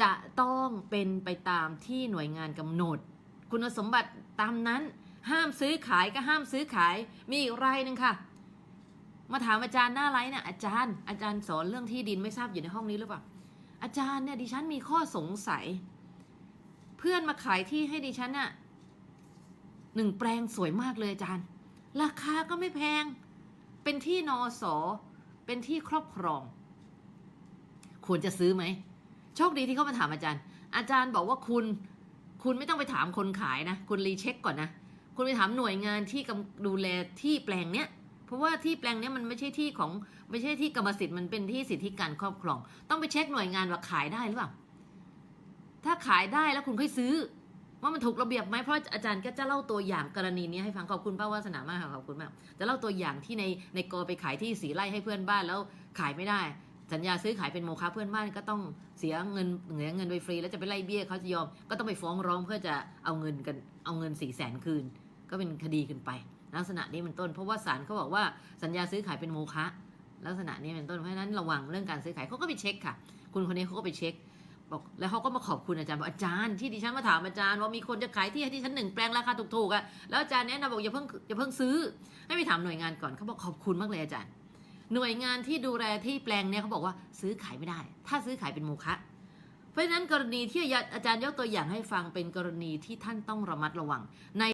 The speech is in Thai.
จะต้องเป็นไปตามที่หน่วยงานกำหนด คุณสมบัติตามนั้น ห้ามซื้อขายก็ห้ามซื้อขาย มีอีกรายหนึ่งค่ะ มาถามอาจารย์หน้าไลน์เนี่ยอาจารย์ อาจารย์สอนเรื่องที่ดินไม่ทราบอยู่ในห้องนี้หรือเปล่า อาจารย์เนี่ยดิฉันมีข้อสงสัย เพื่อนมาขายที่ให้ดิฉันน่ะหนึ่งแปลงสวยมากเลยอาจารย์ ราคาก็ไม่แพง เป็นที่นอสอเป็นที่ครอบครอง ควรจะซื้อไหม โชคดีที่เขามาถามอาจารย์ อาจารย์บอกว่าคุณ คุณไม่ต้องไปถามคนขายนะ คุณรีเช็คก่อนนะ คุณไปถามหน่วยงานที่กำดูแลที่แปลงเนี้ย เพราะว่าที่แปลงเนี้ยมันไม่ใช่ที่ของไม่ใช่ที่กรรมสิทธิ์มันเป็นที่สิทธิการครอบครอง ต้องไปเช็คหน่วยงานว่าขายได้หรือเปล่า ถ้าขายได้แล้วคุณค่อยซื้อ ว่ามันถูกระเบียบไหมเพราะอาจารย์ก็จะเล่าตัวอย่างกรณีนี้ให้ฟังขอบคุณป้าวาสนามากค่ะขอบคุณมาก จะเล่าตัวอย่างที่ในในกอไปขายที่สีไร่ให้เพื่อนบ้านแล้วขายไม่ได้ สัญญาซื้อขายเป็นโมฆะเพื่อนบ้านก็ต้องเสียเงินเสียเงินไปฟรี แล้วจะไปไล่เบี้ยเขาจะยอมก็ต้องไปฟ้องร้องเพื่อจะเอาเงินกันเอาเงินสี่แสนคืน ก็เป็นคดีขึ้นไป ลักษณะนี้เป็นต้น เพราะว่าศาลเขาบอกว่าสัญญาซื้อขายเป็นโมฆะลักษณะนี้เป็นต้นเพราะฉะนั้นระวังเรื่องการซื้อขายเขาก็ไปเช็คค่ะ คุณคนนี้เขาก็ไปเช็คบอกแล้วเขาก็มาขอบคุณอาจารย์บอกอาจารย์ที่ดิฉันมาถามอาจารย์ว่ามีคนจะขายที่ให้ที่ฉันหนึ่งแปลงราคาถูกๆอะแล้วอาจารย์แนะนำบอกอย่าเพิ่งอย่าเพิ่งซื้อ ให้ไปถามหน่วยงานก่อนเขาบอกขอบคุณมากเลยอาจารย์ หน่วยงานที่ดูแลที่แปลงเนี่ยเขาบอกว่าซื้อขายไม่ได้ ถ้าซื้อขายเป็นโมฆะเพราะฉะนั้นกรณีที่อาจารย์ยกตัวอย่างให้ฟังเป็นกรณีที่ท่านต้องระมัดระวังใน